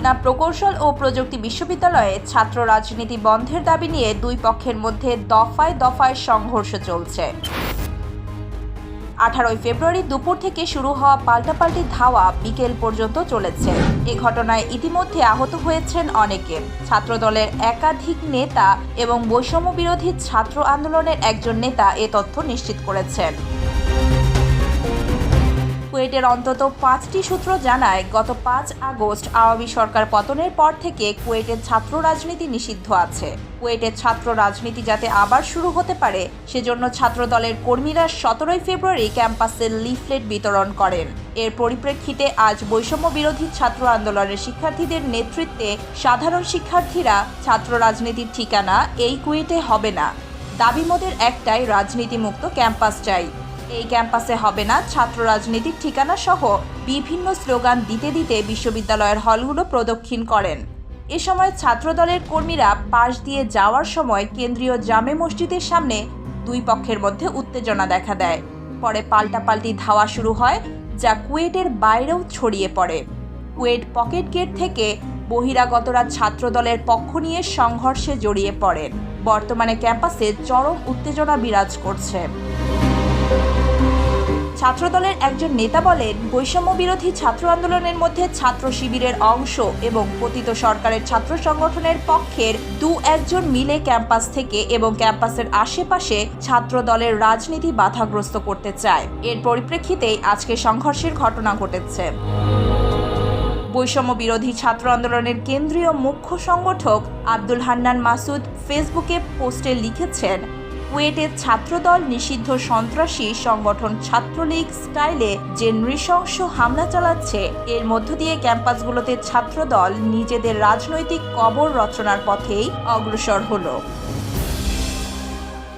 খুলনা প্রকৌশল ও প্রযুক্তি বিশ্ববিদ্যালয়ে ছাত্র রাজনীতি বন্ধের দাবি নিয়ে দুই পক্ষের মধ্যে দফায় দফায় সংঘর্ষ চলছে। আঠারোই ফেব্রুয়ারি দুপুর থেকে শুরু হওয়া পাল্টাপাল্টি ধাওয়া বিকেল পর্যন্ত চলেছে। এ ঘটনায় ইতিমধ্যে আহত হয়েছেন অনেকে। ছাত্রদলের একাধিক নেতা এবং বৈষম্য বিরোধী ছাত্র আন্দোলনের একজন নেতা এ তথ্য নিশ্চিত করেছেন। কুয়েটের অন্তত পাঁচটি সূত্র জানায়, গত পাঁচ আগস্ট আওয়ামী সরকার পতনের পর থেকে কুয়েটের ছাত্র রাজনীতি নিষিদ্ধ আছে। কুয়েটের ছাত্র রাজনীতি যাতে আবার শুরু হতে পারে, সেজন্য ছাত্র দলের কর্মীরা সতেরোই ফেব্রুয়ারি ক্যাম্পাসে লিফলেট বিতরণ করেন। এর পরিপ্রেক্ষিতে আজ বৈষম্য বিরোধী ছাত্র আন্দোলনের শিক্ষার্থীদের নেতৃত্বে সাধারণ শিক্ষার্থীরা ছাত্র রাজনীতির ঠিকানা এই কুয়েটে হবে না। দাবি মোদের একটাই, রাজনীতিমুক্ত ক্যাম্পাস চাই। এই ক্যাম্পাসে হবে না। ছাত্র রাজনীতির ঠিকানা সহ বিভিন্ন স্লোগান দিতে দিতে বিশ্ববিদ্যালয়ের হলগুলো প্রদক্ষিণ করেন। এ সময় ছাত্রদলের কর্মীরা পাশ দিয়ে যাওয়ার সময় কেন্দ্রীয় জামে মসজিদের সামনে দুই পক্ষের মধ্যে উত্তেজনা দেখা দেয়। পরে পাল্টাপাল্টি ধাওয়া শুরু হয়, যা কুয়েটের বাইরেও ছড়িয়ে পড়ে। কুয়েট পকেট গেট থেকে বহিরাগতরা ছাত্রদলের পক্ষ নিয়ে সংঘর্ষে জড়িয়ে পড়েন। বর্তমানে ক্যাম্পাসে চরম উত্তেজনা বিরাজ করছে। ছাত্রদলের একজন নেতা বলেন বৈষম্য বিরোধী ছাত্র আন্দোলনের মধ্যে ছাত্র শিবিরের অংশ এবং পতিত সরকারের ছাত্র সংগঠনের পক্ষের দু একজন মিলে ক্যাম্পাস থেকে এবং ক্যাম্পাসের আশেপাশে ছাত্র দলের রাজনীতি বাধাগ্রস্ত করতে চায়। এর পরিপ্রেক্ষিতেই আজকে সংঘর্ষের ঘটনা ঘটেছে। বৈষম্য বিরোধী ছাত্র আন্দোলনের কেন্দ্রীয় মুখ্য সংগঠক আব্দুল হান্নান মাসুদ ফেসবুকে পোস্টে লিখেছেন কুয়েটের ছাত্রদল নিষিদ্ধ সন্ত্রাসী সংগঠন ছাত্রলীগ স্টাইলে যে নৃশংস হামলা চালাচ্ছে, এর মধ্য দিয়ে ক্যাম্পাসগুলোতে ছাত্রদল নিজেদের রাজনৈতিক কবর রচনার পথেই অগ্রসর হল।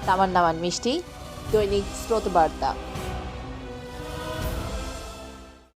তামান নামান মিষ্টি, দৈনিক স্রোতবার্তা।